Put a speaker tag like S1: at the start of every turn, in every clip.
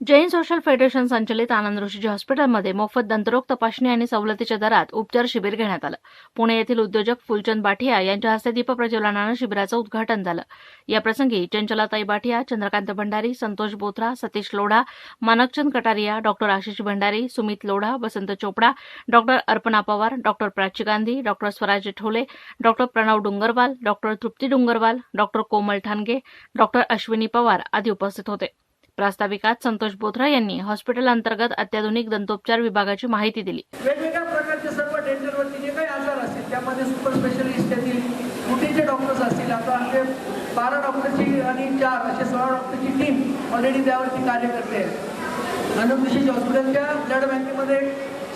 S1: Jain social federation संचलित आनंद ऋषीजी हॉस्पिटलमध्ये मोफत दंतरोग तपासणी आणि सवलतीच्या दरात उपचार शिबिर घेण्यात आलं. पुणे येथील उद्योजक फुलचंद बाठिया यांच्या हस्ते दीपप्रज्वलनानं शिबिराचं उद्घाटन झालं. याप्रसंगी चंचलाताई Bathia Chandrakant Bhandari Santosh Bothra Satish Lodha Manakchand Kataria doctor Ashish Bhandari Sumit Lodha Vasant Chopda doctor Arpana Pawar doctor Prachi Gandhi doctor Swaraj Thole doctor Pranav Dongarwal doctor Trupti Dungarwal doctor Komal Thange doctor Ashwini Pawar आदी उपस्थित होते. प्रास्ताविकात संतोष बोथरा यांनी hospital अंतर्गत अत्याधुनिक दंतोपचार विभागाची माहिती दिली.
S2: वेगवेगळ्या प्रकारचे सर्व डेंटलवरती जे काही आजार असतील त्यामध्ये सुपर स्पेशलिस्ट येतील कुठेचे डॉक्टर्स असतील आता आमचे बारा डॉक्टरची आणि चार असे सोळा डॉक्टरची टीम ऑलरेडी त्यावरती कार्य करते आहे अनंतशी हॉस्पिटलच्या ब्लड बँकेमध्ये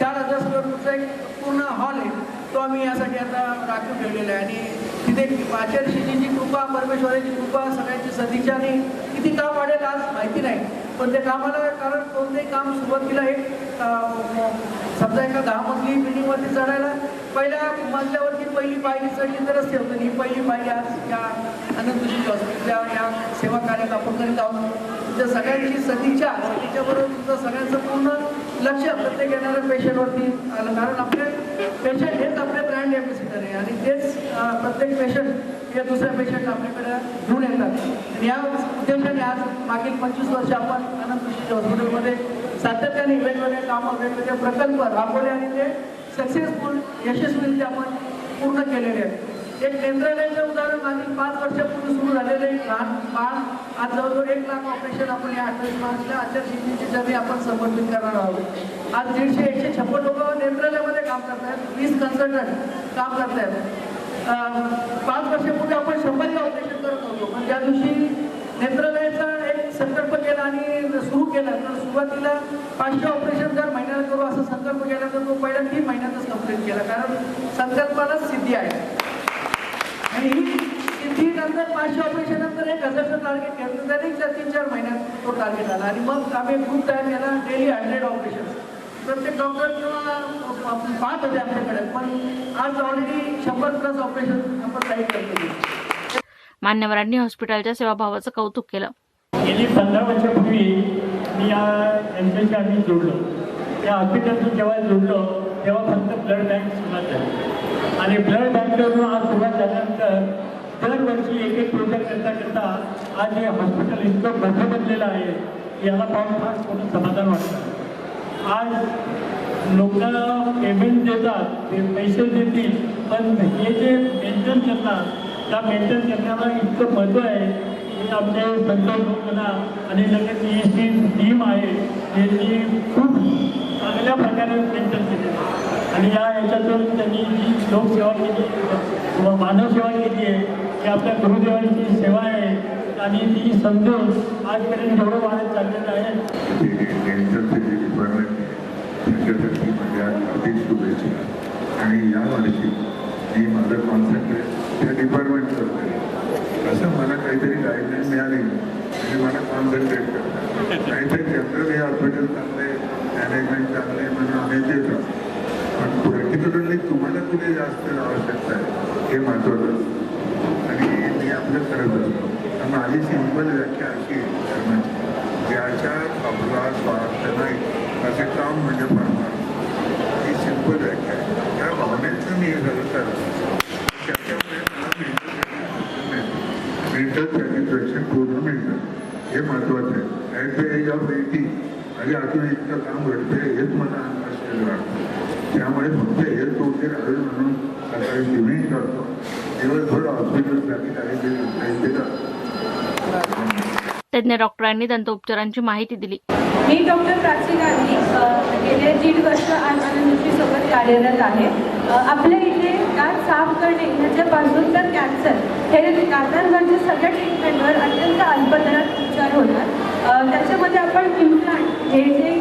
S2: चार हजार स्क्वेअर फूटचा एक पूर्ण हॉल आहे तो आम्ही यासाठी आता राखून ठेवलेला आहे. आणि तिथे आचार्यशीची कृपा परमेश्वराची कृपा सगळ्यांची सदिच्छा आणि किती काम वाढेल आज माहिती नाही. पण त्या कामाला कारण कोणतेही काम सुरुवातीला केलं अं, समजा एका दहा मजली बिल्डिंगवरती चढायला पहिल्या मजल्यावरती पहिली पायरी चढली तरच ठेवतो होतं. ही पहिली पायरी आज या अनंतशी हॉस्पिटलच्या या सेवा कार्यात आपण करीत आहोत. तुमच्या सगळ्यांची सदिच्छा सदिच्छाबरोबर तुमचं सगळ्यांचं पूर्ण लक्ष प्रत्येक येणाऱ्या पेशंटवरती आलं. कारण आपले पेशंट हेच आपले ब्रँड एम्बेसिडर आहे. आणि तेच प्रत्येक पेशंट हे दुसऱ्या पेशंट आपल्याकडे घेऊन येतात. आणि या उद्देशाने आज मागील पंचवीस वर्ष आपण अनंत ऋषी हॉस्पिटलमध्ये सातत्याने वेगवेगळे कामं वेगवेगळे प्रकल्प राबवले आणि ते सक्सेसफुल यशस्वीरित्या आपण पूर्ण केलेले आहेत. एक नेत्रालयाचं उदाहरण मागे पाच वर्षापूर्वी सुरू झालेलं एक लहान बाळ आज जवळजवळ एक लाख ऑपरेशन आपण या अठ्ठावीस मार्चला आचारसंहितेची जमी आपण समर्पित करणार आहोत आज दीडशे एकशे छप्पन लोक नेत्रालयामध्ये काम करतायत वीस कन्सल्टंट काम करतायत पाच वर्षापूर्वी आपण शंभर ऑपरेशन करत होतो पण ज्या दिवशी नेत्रालयाचा एक संकल्प केला आणि सुरू केला तर सुरुवातीला पाचशे ऑपरेशन जर महिन्याला करू असा संकल्प केला तर तो पहिल्या तीन महिन्यातच कंप्लीट केला कारण संकल्पालाच सिद्धी आहे आणि ही सिद्धी नंतर पाचशे ऑपरेशन एक हजारचं टार्गेट घेतलं तरी त्या तीन चार महिन्यात तो टार्गेट आला. आणि मग आम्ही ग्रुप तयार केला डेली हंड्रेड ऑपरेशन प्रत्येक डॉक्टर किंवा पाहत होते आपल्याकडे पण आज ऑलरेडी शंभर प्लस ऑपरेशन आपण काही करतो
S1: मान्यवरांनी हॉस्पिटलच्या सेवाभावाचं कौतुक केलं.
S3: गेली पंधरा वर्षापूर्वी मी या यांच्याशी आम्ही जोडलो. त्या हॉस्पिटलशी जेव्हा जोडलो तेव्हा फक्त ब्लड बँक सुरुवात झाली. आणि ब्लड बँकवरून आज सुरुवात झाल्यानंतर दरवर्षी एक एक प्रोजेक्ट करता करता आज हे हॉस्पिटल इतकं मोठं बनलेलं आहे याला पाहून फार मोठं समाधान वाटतं. आज लोकांना पेमेंट देतात ते पैसे देतील पण हे जे मेंटेन करतात त्या मेंटेन करण्याला इतकं महत्त्व आहे की आमचे संतोष म्हणा आणि लगेच ही जी टीम आहे त्यांनी खूप चांगल्या प्रकारे मेंटेन केले. आणि या याच्यातून त्यांनी जी लोकसेवा केली किंवा मानवसेवा केली आहे की आपल्या गुरुदेवांची सेवा आहे आणि ती समजून आजपर्यंत एवढं वाढत चाललेलं आहे.
S4: त्यांच्यासाठी माझ्या हार्दिक शुभेच्छा. आणि या वर्षी मी माझं कॉन्सन्ट्रेट त्या डिपार्टमेंट करेन असं मला काहीतरी गाईडलाईन मिळाली आणि मला कॉन्सन्ट्रेट करतात नाहीतर जनरल या हॉस्पिटल चांगले मॅनेजमेंट चांगले म्हणून आम्ही देतो. पण पर्टिक्युलरली तुम्हाला कुठे जास्त आवश्यकता आहे? हे महत्त्वाचं आणि मी आपलं करत असतो माझी सिंपल व्याख्या अशी धर्माची. ज्याच्या आपला स्वार्थ नाही असे काम म्हणजे परमार्थ ही सिंपल व्याख्या आहे. त्या भावनेचं मी हे सगळं करतो. त्याच्यामुळे मला मेंटल सॅटिस्फॅक्शन पूर्ण मिळतं हे महत्त्वाचं आहे. At the age of eighty माझ्या हातून इतकं काम घडतंय हेच मला आश्चर्य वाटतं. त्यामुळे फक्त हेल्थ होते राहावे म्हणून सकाळी स्विमिंग करतो. दिवसभर हॉस्पिटलसाठी काही ते करतो
S1: तज्ज्ञ डॉक्टरांनी दंतोपचारांची माहिती दिली.
S5: मी डॉक्टर प्राची गांधी गेले दीड वर्ष आज आनंदश्रीसोबत कार्यरत आहे. आपल्या इथे दात साफ करणे ह्याच्यापासून तर कॅन्सर हे दातांवरच्या सगळ्या ट्रीटमेंटवर अत्यंत अल्प दरात उपचार होतात अ, त्याच्यामध्ये आपण इम्प्लांट हे जे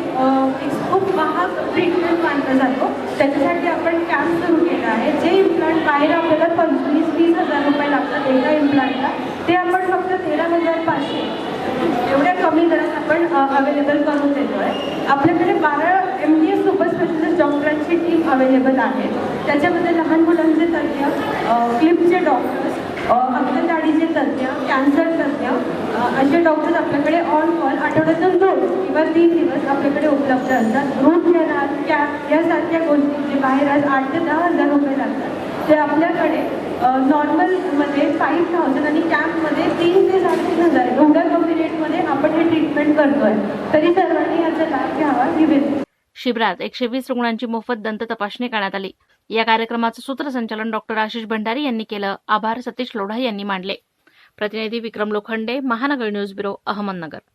S5: खूप महाग ट्रीटमेंट मानलं जातो त्याच्यासाठी आपण कॅम्प सुरू केला आहे. जे इम्प्लांट बाहेर आपल्याला पंचवीस वीस हजार रुपये लागतात एका इम्प्लांटला ते आपण फक्त तेरा हजार पाचशे एवढ्या कमी दरात आपण अवेलेबल करून देतो आहे. आपल्याकडे बारा M D S super specialist डॉक्टरांची टीम अवेलेबल आहे. त्याच्यामध्ये लहान मुलांचे तज्ज्ञ क्लिपचे डॉक्टर्स अग्नदाढीचे तज्ज्ञ कॅन्सर तज्ज्ञ असे डॉक्टर्स आपल्याकडे आठवड्यातून दोन किंवा तीन दिवस आपल्याकडे उपलब्ध असतात. रूट घेणार कॅप यासारख्या गोष्टी जे बाहेर आज आठ ते दहा हजार रुपये लागतात. ते आपल्याकडे नॉर्मलमध्ये फाईव्ह थाउजंड आणि कॅम्पमध्ये तीन ते साडेतीन हजार एवढ्या कमी रेटमध्ये आपण हे ट्रीटमेंट करतोय. तरी सर्वांनी याचा लाभ घ्यावा ही विनंती.
S1: शिबिरात एकशे वीस रुग्णांची मोफत दंत तपासणी करण्यात आली. या कार्यक्रमाचं सूत्रसंचालन डॉक्टर आशिष भंडारी यांनी केलं. आभार सतीश लोढा यांनी मांडले. प्रतिनिधी विक्रम लोखंडे महानगर न्यूज ब्युरो अहमदनगर.